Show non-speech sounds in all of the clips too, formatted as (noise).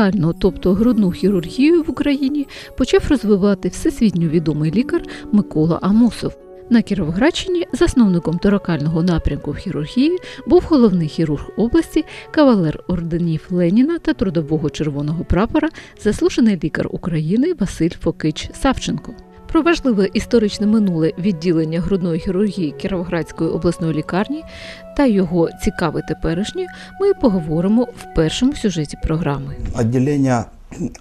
торакальну, тобто грудну хірургію в Україні, почав розвивати всесвітньо відомий лікар Микола Амосов. На Кіровоградщині засновником торакального напрямку в хірургії був головний хірург області, кавалер орденів Леніна та трудового червоного прапора, заслужений лікар України Василь Фокич Савченко. Про важливе історичне минуле відділення грудної хірургії Кіровоградської обласної лікарні та його цікаве теперішнє ми поговоримо в першому сюжеті програми. Отделение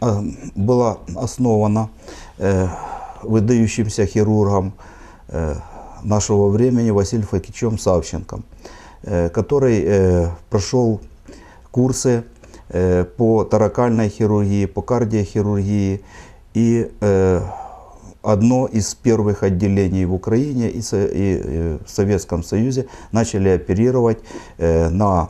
э, было основано э, выдающимся хирургом э, нашего времени Василием Факичем Савченко, э, который э, прошел курсы э, по таракальной хирургии, по кардиохирургии и э, одно из первых отделений в Украине и, и, э, в Советском Союзе начали оперировать э, на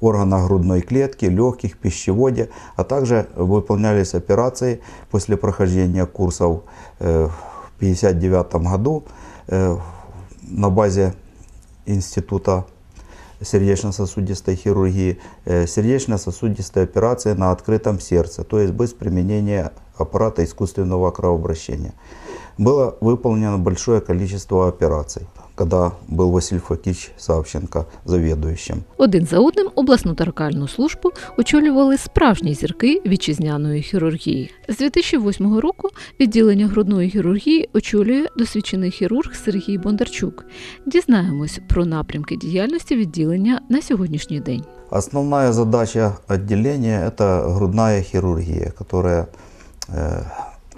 органах грудной клетки, легких, пищеводе, а также выполнялись операции после прохождения курсов э, в 1959 году э, на базе Института сердечно-сосудистой хирургии, э, сердечно-сосудистые операции на открытом сердце, то есть без применения аппарата искусственного кровообращения. Было выполнено большое количество операций, когда был Василий Факич Савченко заведующим. Один за одним обласну торакальну службу очолювали справжні зірки вітчизняної хірургії. З 2008 року відділення грудної хірургії очолює досвідчений хірург Сергій Бондарчук. Дізнаємось про напрямки діяльності відділення на сьогоднішній день. Основная задача отделения – это грудная хирургия, которая, э,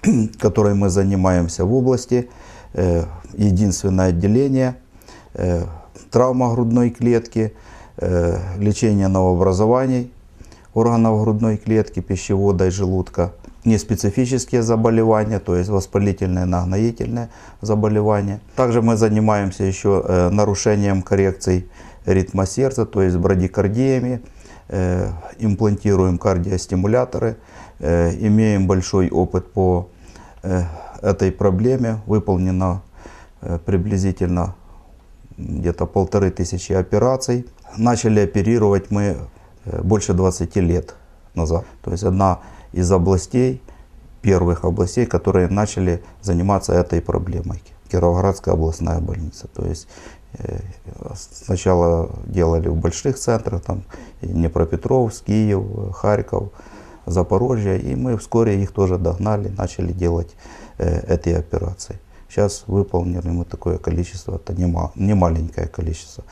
(clears throat) которой мы занимаемся в области. Э, единственное отделение э, травма грудной клетки, э, лечение новообразований органов грудной клетки, пищевода и желудка, неспецифические заболевания, то есть воспалительные, нагноительные заболевания. Также мы занимаемся еще э, нарушением коррекций ритма сердца, то есть брадикардиями, э, имплантируем кардиостимуляторы, э, имеем большой опыт по э, этой проблеме, выполнено э, приблизительно где-то полторы тысячи операций. Начали оперировать мы э, больше 20 лет назад. То есть одна из областей, первых областей, которые начали заниматься этой проблемой. Кировоградская областная больница. То есть э, сначала делали в больших центрах, там Днепропетровск, Киев, э, Харьков, Запорожье, и мы вскоре их тоже догнали, начали делать э, эти операции. Сейчас выполнили мы такое количество, это не маленькое количество.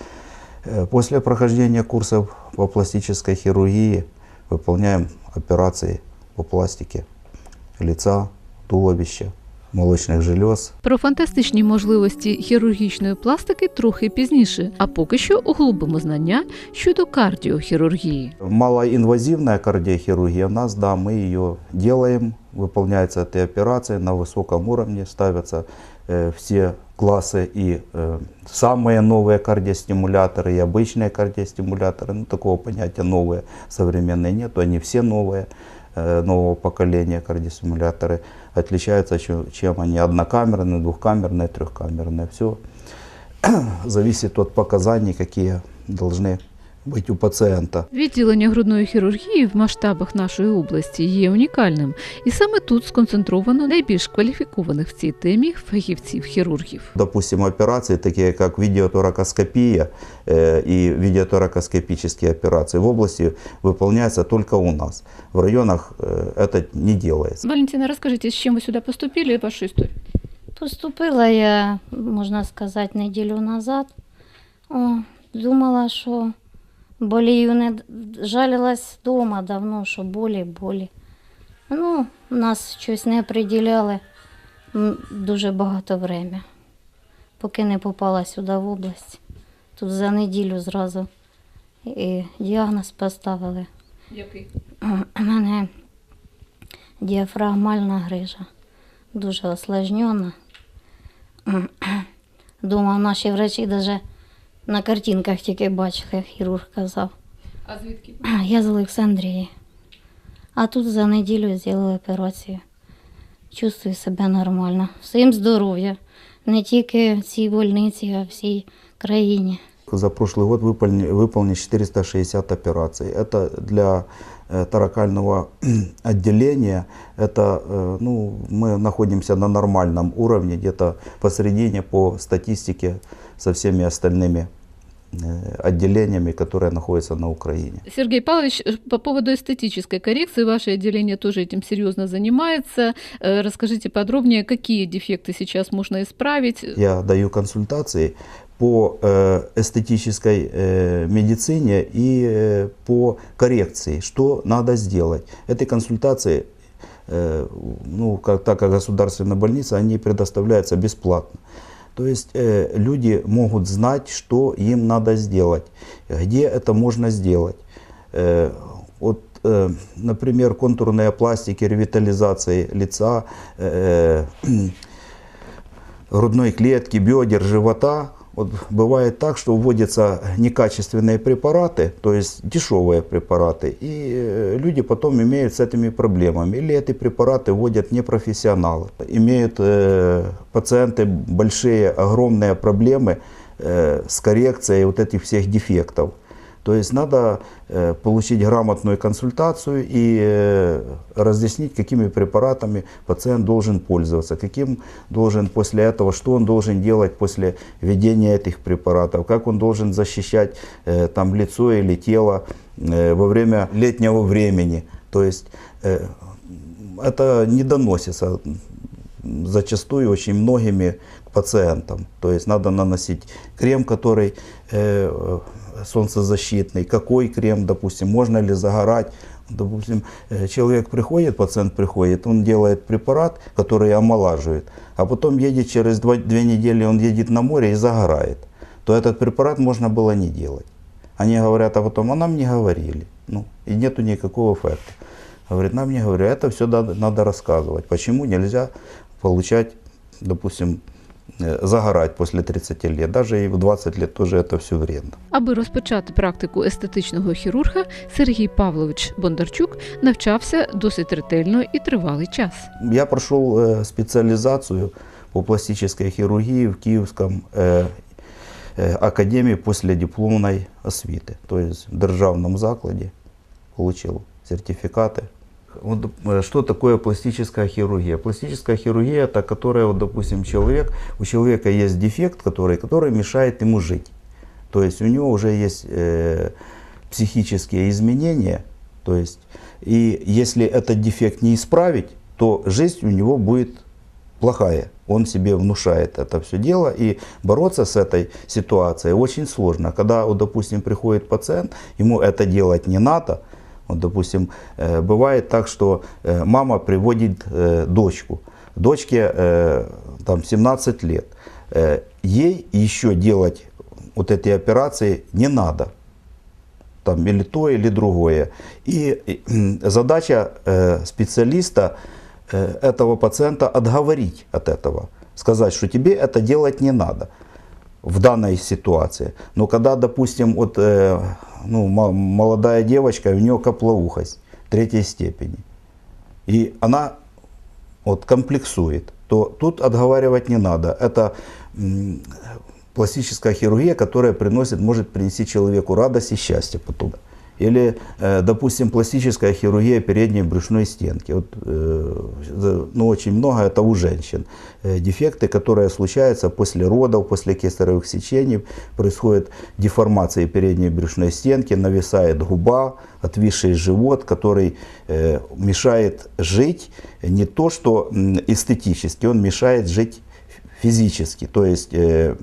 Э, После прохождения курсов по пластической хирургии выполняем операции по пластике лица, туловища, молочных желез, Про фантастичні можливості хірургічної пластики трохи пізніше, а поки що углубимо знання щодо кардіохірургії. Малоинвазивная кардиохирургия у нас, да, мы ее делаем, выполняются эти операции на высоком уровне, ставятся э, все классы и э, самые новые кардиостимуляторы, и обычные кардиостимуляторы, ну такого понятия новые, современные нет, они все новые, э, нового поколения кардиостимуляторы, отличаются чем, чем они однокамерные, двухкамерные, трехкамерные, все (clears throat) зависит от показаний, какие должны быть у пациента. Відділення грудної хірургії в масштабах нашої області є унікальним, і саме тут сконцентровано найбільш кваліфікованих в цій темі фахівців-хірургів. Допустим, операции, такие как видеоторакоскопия э, и видеоторакоскопические операции в области выполняются только у нас. В районах э, это не делается. Валентина, розкажіть, з чим ви сюди поступили і вашу історію? Поступила я, можна сказати, неділю назад. О, думала, що болію не жалілась вдома давно, що болі, болі. Ну, нас щось не приділяли дуже багато время, поки не попала сюди в область. Тут за неділю зразу і діагноз поставили. Який? У мене діафрагмальна грижа, дуже осложнена. Думав, наші врачі навіть на картинках тільки бачили, як хірург казав. А звідки? Я з Олександрії. А тут за неділю зробили операцію. Чувствую себе нормально. Всім здоров'я. Не тільки в цій больниці, а всій країні. За прошлый год выполнили, выполнили 460 операций. Это для э, таракального (clears throat) отделения, это, э, ну, мы находимся на нормальном уровне, где-то посередине по статистике со всеми остальными э, отделениями, которые находятся на Украине. Сергей Павлович, э, по поводу эстетической коррекции, ваше отделение тоже этим серьезно занимается. Э, Расскажите подробнее, какие дефекты сейчас можно исправить. Я даю консультации по э, эстетической э, медицине и э, по коррекции, что надо сделать. Эти консультации, э, ну, как, так как государственная больница, они предоставляются бесплатно. То есть э, люди могут знать, что им надо сделать, где это можно сделать. Э, вот, э, например, контурные пластики, ревитализации лица, э, (clears throat) грудной клетки, бедер, живота. Вот бывает так, что вводятся некачественные препараты, то есть дешевые препараты, и э, люди потом имеют с этими проблемами. Или эти препараты вводят непрофессионалы. Имеют э, пациенты большие, огромные проблемы э, с коррекцией вот этих всех дефектов. То есть надо э, получить грамотную консультацию и э, разъяснить, какими препаратами пациент должен пользоваться, каким должен после этого, что он должен делать после введения этих препаратов, как он должен защищать э, там лицо или тело во время летнего времени. То есть это не доносится зачастую очень многими пациентам. То есть надо наносить крем, который солнцезащитный, какой крем, допустим, можно ли загорать. Допустим, э, человек приходит, пациент приходит, он делает препарат, который омолаживает, а потом едет через два, две недели, он едет на море и загорает. То этот препарат можно было не делать. Они говорят, а потом, а нам не говорили. Ну, и нету никакого эффекта. Говорит, нам не говорили, это все надо, надо рассказывать. Почему нельзя получать, допустим, загорать после 30 лет. Даже и в 20 лет тоже это все вредно. Аби розпочати практику естетичного хірурга, Сергій Павлович Бондарчук навчався досить ретельно і тривалий час. Я прошел э, специализацию по пластической хирургии в Киевском э, э, академии после дипломной освіти. То есть в державном закладе получил сертификаты. Вот, э, что такое пластическая хирургия? Пластическая хирургия это которая, вот, допустим, человек, у человека есть дефект, который, который мешает ему жить. То есть у него уже есть э, психические изменения, то есть и если этот дефект не исправить, то жизнь у него будет плохая. Он себе внушает это все дело, и бороться с этой ситуацией очень сложно. Когда, вот, допустим, приходит пациент, ему это делать не надо, вот, допустим, э, бывает так, что э, мама приводит э, дочку. Дочке э, там 17 лет. Э, ей еще делать вот эти операции не надо. Там или то, или другое. И и, задача э, специалиста э, этого пациента отговорить от этого. Сказать, что тебе это делать не надо в данной ситуации. Но когда, допустим, вот, э, ну, мо- молодая девочка, у нее каплоухость третьей степени, и она вот, комплексует, то тут отговаривать не надо. Это пластическая хирургия, которая приносит, может принести человеку радость и счастье потом. Или, э, допустим, пластическая хирургия передней брюшной стенки. Вот, э, за- ну, очень много это у женщин. Э, Дефекты, которые случаются после родов, после кесаревых сечений, происходит деформация передней брюшной стенки, нависает губа, отвисший живот, который э, мешает жить не то, что м, эстетически, он мешает жить физически. То есть э,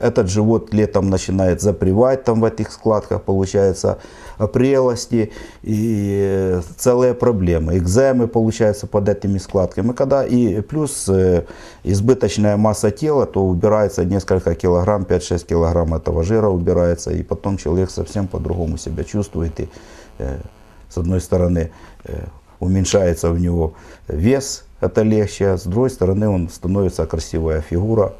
этот живот летом начинает запревать там в этих складках, получается опрелости и э, целые проблемы. Экземы получаются под этими складками. Когда и плюс э, избыточная масса тела, то убирается несколько килограмм, 5-6 килограмм этого жира убирается, и потом человек совсем по-другому себя чувствует. И, э, с одной стороны, уменьшается у него вес, это легче, с другой стороны он становится красивая фигура.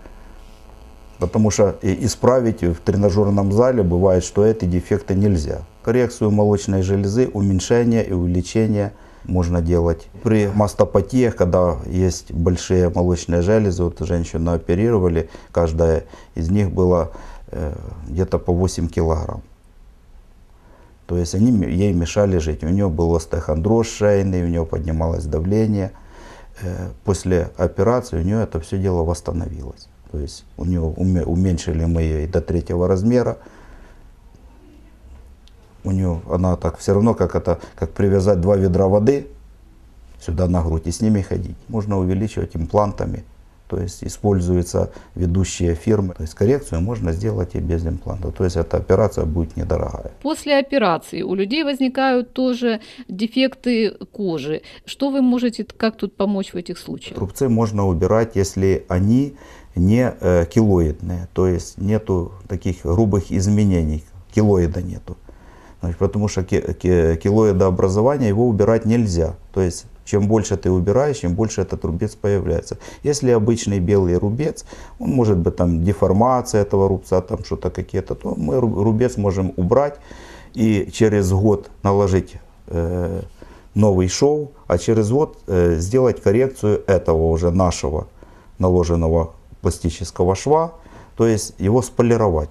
Потому что исправить в тренажерном зале бывает, что эти дефекты нельзя. Коррекцию молочной железы, уменьшение и увеличение можно делать. При мастопатиях, когда есть большие молочные железы, вот женщину оперировали, каждая из них была э, где-то по 8 килограмм. То есть они ей мешали жить. У нее был остеохондроз шейный, у нее поднималось давление. Э, После операции у нее это все дело восстановилось. То есть у нее уме- уменьшили мы ее до третьего размера. У нее она так все равно, как это, как привязать два ведра воды сюда на грудь и с ними ходить. Можно увеличивать имплантами. То есть используются ведущие фирмы. То есть коррекцию можно сделать и без импланта. То есть эта операция будет недорогая. После операции у людей возникают тоже дефекты кожи. Что вы можете, как тут помочь в этих случаях? Рубцы можно убирать, если они не э, килоидные, то есть нету таких грубых изменений, килоида нету. Значит, потому что ки- ки- килоидообразование его убирать нельзя. То есть чем больше ты убираешь, чем больше этот рубец появляется. Если обычный белый рубец, он может быть там деформация этого рубца, там что-то какие-то, то мы ру- рубец можем убрать и через год наложить э, новый шов, а через год э, сделать коррекцию этого уже нашего наложенного пластического шва, то есть его сполировать.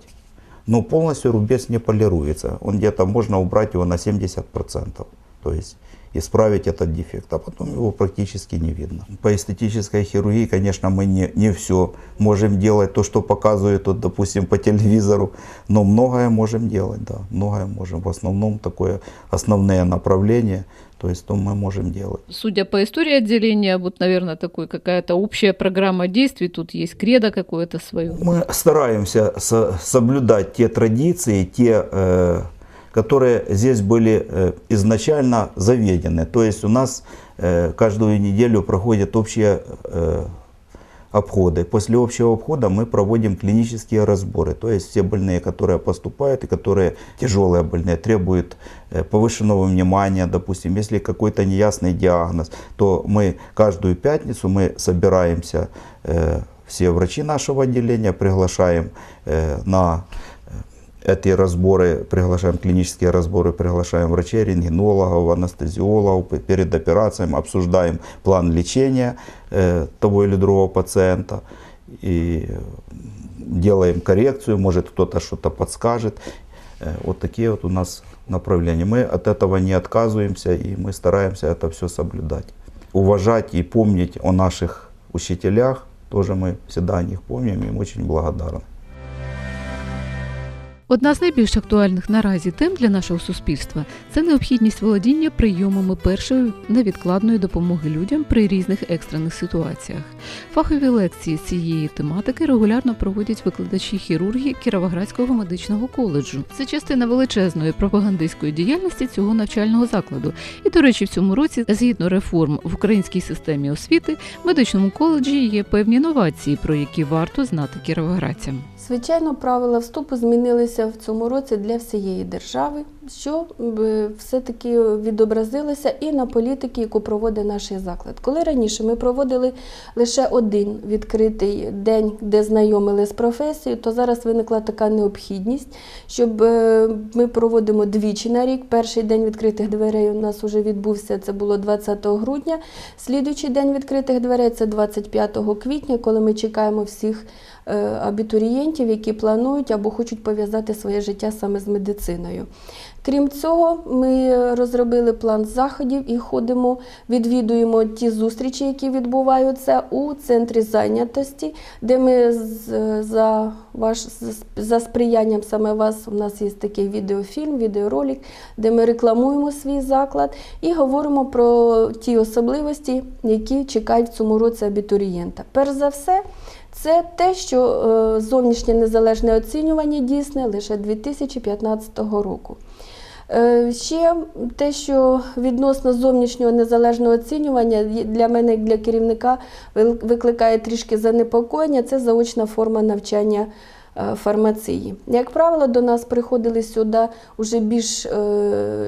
Но полностью рубец не полируется. Он где-то можно убрать его на 70%. То есть исправить этот дефект, а потом его практически не видно. По эстетической хирургии, конечно, мы не, не все можем делать, то, что показывают, вот, допустим, по телевизору, но многое можем делать, да, многое можем. В основном такое основные направления, то есть то мы можем делать. Судя по истории отделения, вот, наверное, такой какая-то общая программа действий, тут есть кредо какое-то свое. Мы стараемся со- соблюдать те традиции, те, э, которые здесь были э, изначально заведены. То есть у нас э, каждую неделю проходят общие э, обходы. После общего обхода мы проводим клинические разборы. То есть все больные, которые поступают и которые тяжелые больные, требуют э, повышенного внимания, допустим, если какой-то неясный диагноз, то мы каждую пятницу мы собираемся, э, все врачи нашего отделения, приглашаем э, на эти разборы, приглашаем клинические разборы, приглашаем врачей, рентгенологов, анестезиологов перед операцией, обсуждаем план лечения э, того или другого пациента и делаем коррекцию, может кто-то что-то подскажет. Э, Вот такие вот у нас направления. Мы от этого не отказываемся и мы стараемся это все соблюдать. Уважать и помнить о наших учителях, тоже мы всегда о них помним и им очень благодарны. Одна з найбільш актуальних наразі тем для нашого суспільства це необхідність володіння прийомами першої невідкладної допомоги людям при різних екстрених ситуаціях. Фахові лекції цієї тематики регулярно проводять викладачі хірургії Кіровоградського медичного коледжу. Це частина величезної пропагандистської діяльності цього навчального закладу. І, до речі, в цьому році, згідно реформ в українській системі освіти, в медичному коледжі є певні новації, про які варто знати кіровоградцям. Звичайно, правила вступу змінилися в цьому році для всієї держави, що все-таки відобразилося і на політики, яку проводить наш заклад. Коли раніше ми проводили лише один відкритий день, де знайомили з професією, то зараз виникла така необхідність, щоб е, ми проводимо двічі на рік. Перший день відкритих дверей у нас вже відбувся, це було 20 грудня. Слідуючий день відкритих дверей це 25 квітня, коли ми чекаємо всіх е, абітурієнтів, які планують або хочуть пов'язати своє життя саме з медициною. Крім цього, ми розробили план заходів і ходимо, відвідуємо ті зустрічі, які відбуваються у центрі зайнятості, де ми за ваш за сприянням саме вас. У нас є такий відеофільм, відеоролик, де ми рекламуємо свій заклад і говоримо про ті особливості, які чекають в цьому році абітурієнта. Перш за все. Це те, що е, зовнішнє незалежне оцінювання дійсне лише 2015 року. Е, Ще те, що відносно зовнішнього незалежного оцінювання для мене, як для керівника, викликає трішки занепокоєння, це заочна форма навчання е, фармації. Як правило, до нас приходили сюди вже більш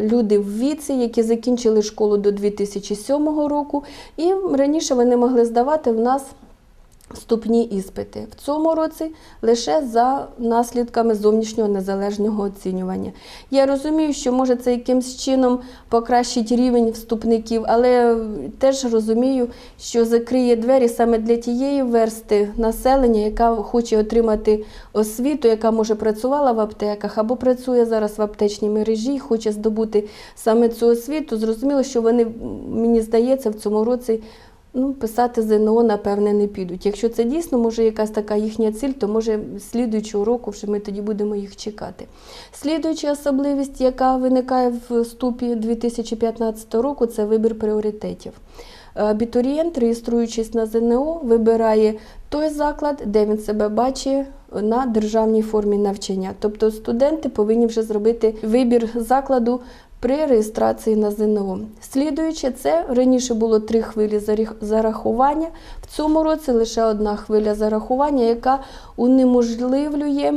люди в віці, які закінчили школу до 2007 року, і раніше вони могли здавати в нас вступні іспити. В цьому році лише за наслідками зовнішнього незалежного оцінювання. Я розумію, що може це якимсь чином покращить рівень вступників, але теж розумію, що закриє двері саме для тієї версти населення, яка хоче отримати освіту, яка може працювала в аптеках або працює зараз в аптечній мережі, хоче здобути саме цю освіту. Зрозуміло, що вони, мені здається, в цьому році ну, писати ЗНО, напевне, не підуть. Якщо це дійсно може якась така їхня ціль, то може слідуючого року вже ми тоді будемо їх чекати. Слідуюча особливість, яка виникає в вступі 2015 року, це вибір пріоритетів. Абітурієнт, реєструючись на ЗНО, вибирає той заклад, де він себе бачить на державній формі навчання. Тобто студенти повинні вже зробити вибір закладу при реєстрації на ЗНО. Слідуючи, це раніше було три хвилі зарахування. В цьому році лише одна хвиля зарахування, яка унеможливлює.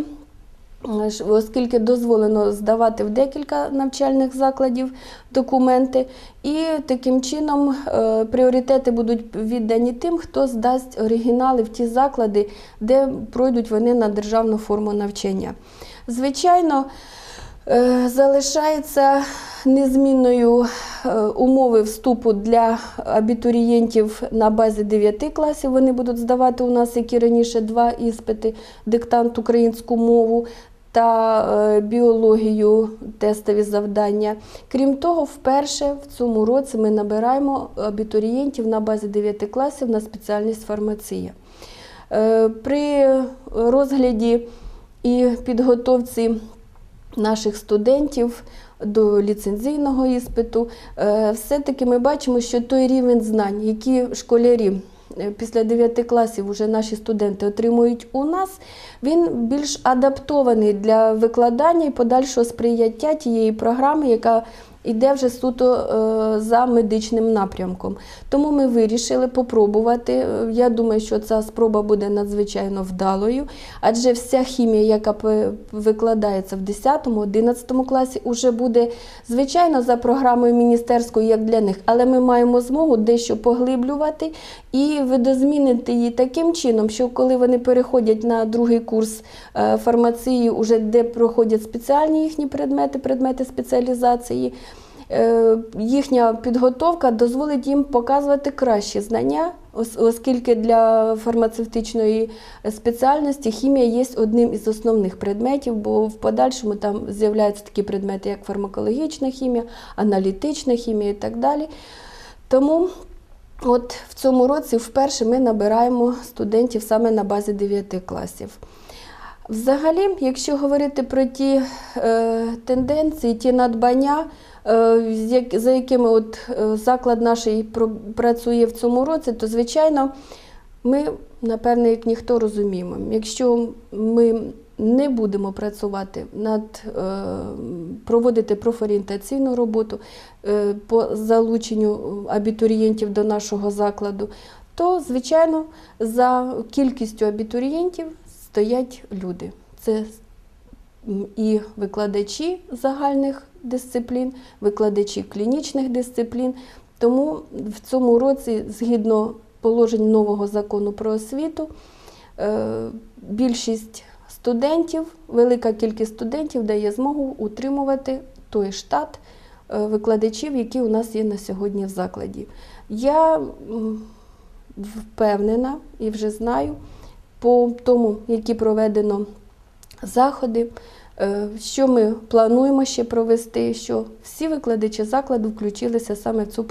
е, Оскільки дозволено здавати в декілька навчальних закладів документи, і таким чином е, пріоритети будуть віддані тим, хто здасть оригінали в ті заклади, де пройдуть вони на державну форму навчання. Звичайно, Залишається незмінною е, умови вступу для абітурієнтів на базі 9 класів. Вони будуть здавати у нас, як і раніше, два іспити: диктант українську мову та е, біологію, тестові завдання. Крім того, вперше в цьому році ми набираємо абітурієнтів на базі 9 класів на спеціальність фармація. Е, При розгляді і підготовці наших студентів до ліцензійного іспиту, е, все-таки ми бачимо, що той рівень знань, які школярі е, після 9 класів вже наші студенти отримують у нас, він більш адаптований для викладання і подальшого сприяття тієї програми, яка йде вже суто е, за медичним напрямком. Тому ми вирішили попробувати. Е, Я думаю, що ця спроба буде надзвичайно вдалою, адже вся хімія, яка викладається в 10-11 класі, вже буде звичайно за програмою міністерською, як для них, але ми маємо змогу дещо поглиблювати і видозмінити її таким чином, що коли вони переходять на другий курс е, фармації, уже де проходять спеціальні їхні предмети, предмети спеціалізації. Е, Їхня підготовка дозволить їм показувати кращі знання, оскільки для фармацевтичної спеціальності хімія є одним із основних предметів, бо в подальшому там з'являються такі предмети, як фармакологічна хімія, аналітична хімія і так далі. Тому От в цьому році вперше ми набираємо студентів саме на базі 9 класів. Взагалі, якщо говорити про ті е, тенденції, ті надбання, е, за якими от, е, заклад наш працює в цьому році, то звичайно ми, напевне, як ніхто розуміємо, якщо ми не будемо працювати над е, проводити профорієнтаційну роботу е, по залученню абітурієнтів до нашого закладу, то звичайно за кількістю абітурієнтів стоять люди. Це і викладачі загальних дисциплін, викладачі клінічних дисциплін. Тому в цьому році, згідно положень нового закону про освіту, е, більшість студентів, велика кількість студентів дає змогу утримувати той штат е, викладачів, які у нас є на сьогодні в закладі. Я впевнена і вже знаю по тому, які проведено заходи, е, що ми плануємо ще провести, що всі викладачі закладу включилися саме в цю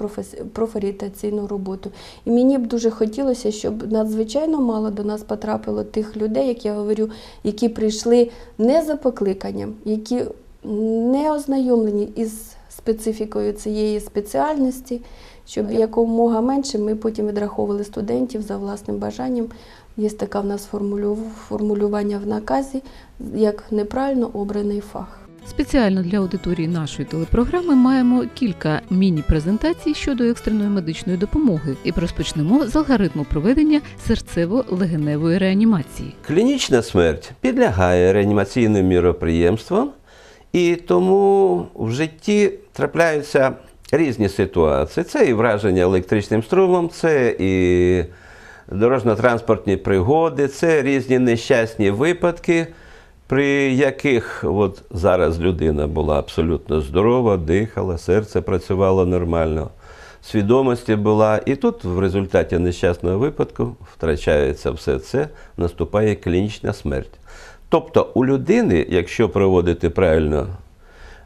профорієнтаційну роботу. І мені б дуже хотілося, щоб надзвичайно мало до нас потрапило тих людей, як я говорю, які прийшли не за покликанням, які не ознайомлені із специфікою цієї спеціальності, щоб якомога менше ми потім відраховували студентів за власним бажанням. Є таке в нас формулю- формулювання в наказі, як неправильно обраний фах. Спеціально для аудиторії нашої телепрограми маємо кілька міні-презентацій щодо екстреної медичної допомоги і розпочнемо з алгоритму проведення серцево-легеневої реанімації. Клінічна смерть підлягає реанімаційним міроприємствам, і тому в житті трапляються різні ситуації. Це і враження електричним струмом, це і дорожньо-транспортні пригоди, це різні нещасні випадки, при яких от зараз людина була абсолютно здорова, дихала, серце працювало нормально, свідомості була. І тут в результаті нещасного випадку втрачається все це, наступає клінічна смерть. Тобто у людини, якщо проводити правильно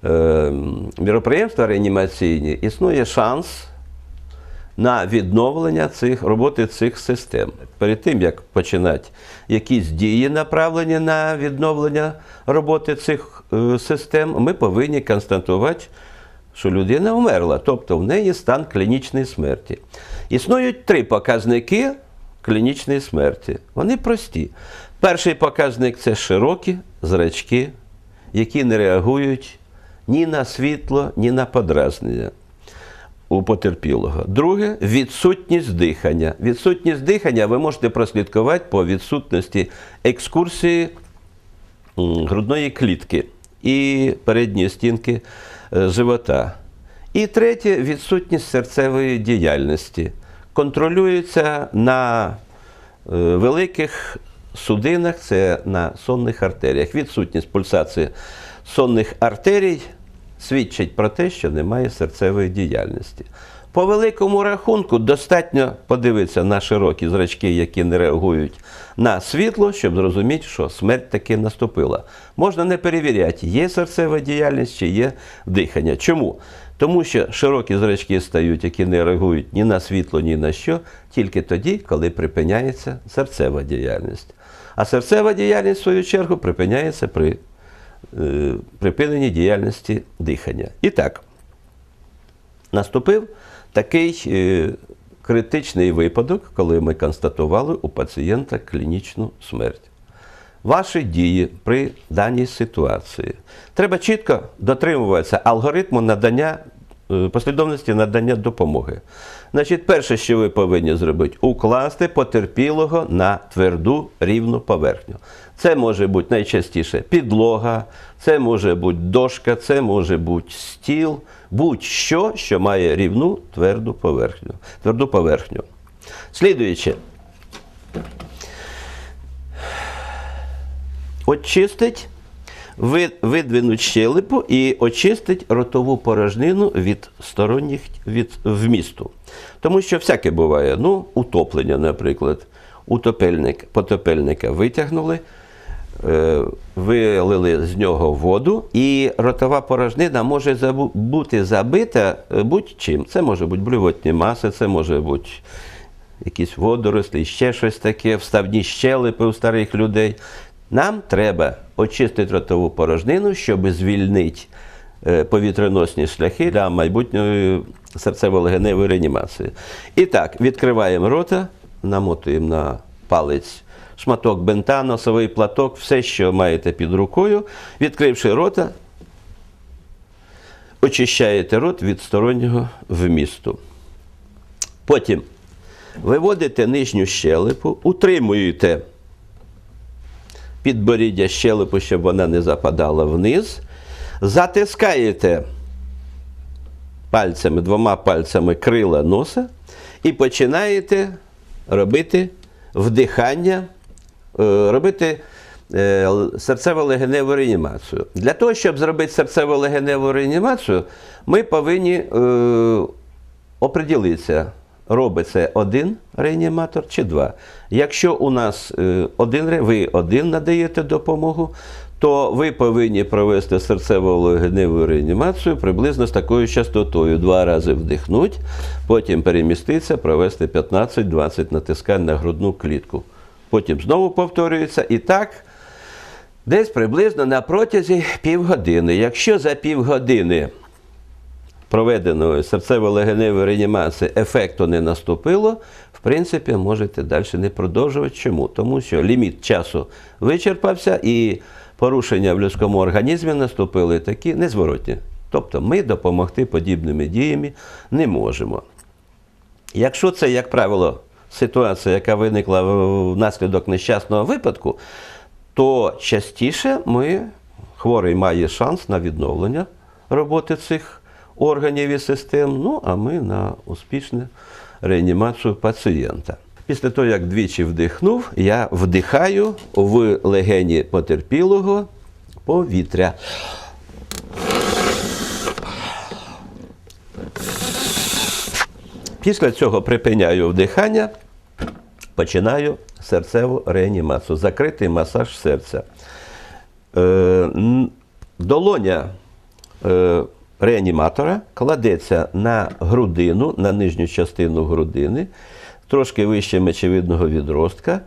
е, міроприємства реанімаційні, існує шанс на відновлення цих роботи цих систем. Перед тим як починати якісь дії, направлені на відновлення роботи цих е, систем, ми повинні констатувати, що людина вмерла, тобто в неї стан клінічної смерті. Існують три показники клінічної смерті. Вони прості. Перший показник це широкі зрачки, які не реагують ні на світло, ні на подразнення у потерпілого. Друге відсутність дихання. Відсутність дихання ви можете прослідкувати по відсутності екскурсії грудної клітки і передньої стінки е, живота. І третє відсутність серцевої діяльності. Контролюється на е, великих судинах, це на сонних артеріях. Відсутність пульсації сонних артерій свідчить про те, що немає серцевої діяльності. По великому рахунку достатньо подивитися на широкі зрачки, які не реагують на світло, щоб зрозуміти, що смерть таки наступила. Можна не перевіряти, є серцева діяльність чи є дихання. Чому? Тому що широкі зрачки стають, які не реагують ні на світло, ні на що, тільки тоді, коли припиняється серцева діяльність. А серцева діяльність, в свою чергу, припиняється при припиненні діяльності дихання. І так, наступив такий е, критичний випадок, коли ми констатували у пацієнта клінічну смерть. Ваші дії при даній ситуації. Треба чітко дотримуватися алгоритму надання е, послідовності надання допомоги. Значить, перше, що ви повинні зробити, укласти потерпілого на тверду рівну поверхню. Це може бути найчастіше підлога, це може бути дошка, це може бути стіл, будь-що, що має рівну тверду поверхню. Тверду поверхню. Слідуюче. Очистить, видвинуть щелепу і очистить ротову порожнину від сторонніх від вмісту. Тому що всяке буває. Ну, утоплення, наприклад, утопельник, потопельника витягнули, е, вилили з нього воду, і ротова порожнина може бути забита е, будь-чим. Це може бути блювотні маси, це може бути якісь водорослі, ще щось таке, вставні щелепи у старих людей. Нам треба очистити ротову порожнину, щоб звільнити е, повітряносні шляхи для майбутньої серцево-легеневої реанімації. І так, відкриваємо рота, намотуємо на палець шматок бинта, носовий платок, все, що маєте під рукою. Відкривши рота, очищаєте рот від стороннього вмісту. Потім виводите нижню щелепу, утримуєте підборіддя щелепу, щоб вона не западала вниз. Затискаєте пальцями, двома пальцями крила носа і починаєте робити вдихання, е, робити е, серцево-легеневу реанімацію. Для того, щоб зробити серцево-легеневу реанімацію, ми повинні е, оприділитися, робить це один реаніматор чи два. Якщо у нас е, один, ви один надаєте допомогу, то ви повинні провести серцево-легеневу реанімацію приблизно з такою частотою. Два рази вдихнуть, потім переміститися, провести 15-20 натискань на грудну клітку. Потім знову повторюється. І так десь приблизно на протязі півгодини. Якщо за півгодини проведеної серцево-легеневої реанімації ефекту не наступило, в принципі, можете далі не продовжувати. Чому? Тому що ліміт часу вичерпався і порушення в людському організмі наступили такі незворотні. Тобто ми допомогти подібними діями не можемо. Якщо це, як правило, ситуація, яка виникла внаслідок нещасного випадку, то частіше ми, хворий має шанс на відновлення роботи цих органів і систем, ну а ми на успішну реанімацію пацієнта. Після того, як двічі вдихнув, я вдихаю в легені потерпілого повітря. Після цього припиняю вдихання, починаю серцеву реанімацію, закритий масаж серця. Е, долоня е, реаніматора кладеться на грудину, на нижню частину грудини, трошки вище мечевидного відростка.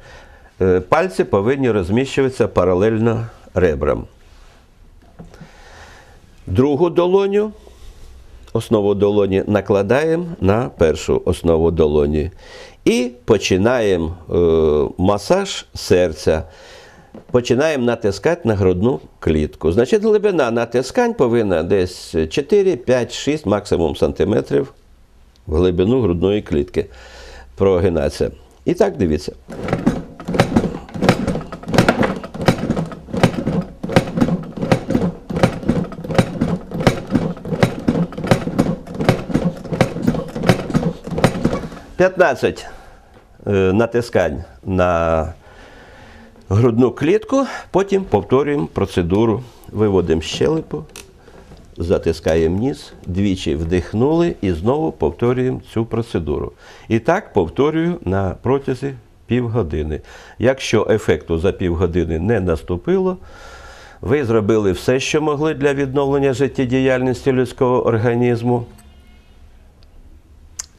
Е, пальці повинні розміщуватися паралельно ребрам. Другу долоню, основу долоні накладаємо на першу основу долоні. І починаємо е, масаж серця. Починаємо натискати на грудну клітку. Значить, глибина натискань повинна десь 4, 5, 6 максимум сантиметрів в глибину грудної клітки прогинатися. І так дивіться. П'ятнадцять е, натискань на грудну клітку, потім повторюємо процедуру. Виводимо щелепу, затискаємо ніс, двічі вдихнули і знову повторюємо цю процедуру. І так повторюю на протязі півгодини. Якщо ефекту за півгодини не наступило, ви зробили все, що могли для відновлення життєдіяльності людського організму.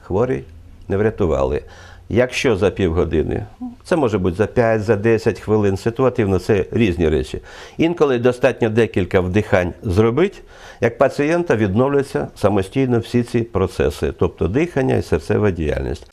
Хворий не врятували. Якщо за півгодини, це може бути за 5, за 10 хвилин, ситуативно це різні речі. Інколи достатньо декілька вдихань зробити, як пацієнта відновляться самостійно всі ці процеси, тобто дихання і серцева діяльність.